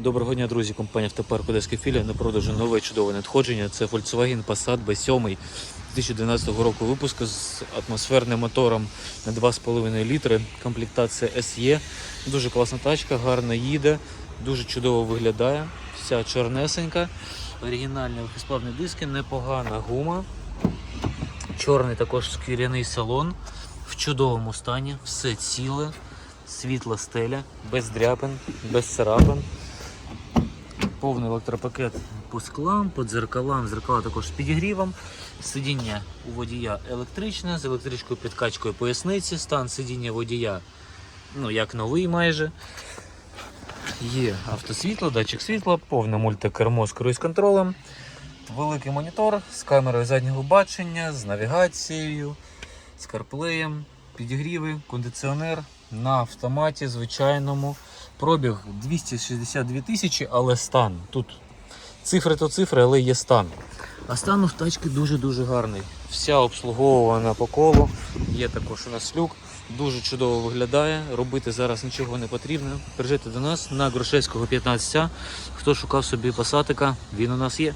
Доброго дня, друзі. Компанія «Автопарк Одеська філія на продажу нове чудове надходження. Це Volkswagen Passat B7 2012 року випуску з атмосферним мотором на 2,5 літри. Комплектація SE. Дуже класна тачка, гарно їде, дуже чудово виглядає. Вся чорнесенька. Оригінальні легкосплавні диски, непогана гума. Чорний також шкіряний салон в чудовому стані, все ціле, світла стеля, без дряпин, без царапин. Повний електропакет по склам, по дзеркалам, зеркала також з підігрівом. Сидіння у водія електричне, з електричною підкачкою поясниці, стан сидіння водія, ну як новий майже. Є автосвітло, датчик світла, повне мультикермо з круїз-контролем, великий монітор з камерою заднього бачення, з навігацією, з карплеєм, підігріви, кондиціонер на автоматі звичайному. Пробіг 262 тисячі, але стан. Тут цифри то цифри, але є стан. А стан у тачки дуже-дуже гарний. Вся обслуговувана по колу. Є також у нас люк. Дуже чудово виглядає. Робити зараз нічого не потрібно. Приїжджайте до нас на Грушевського 15. Хто шукав собі пасатика, він у нас є.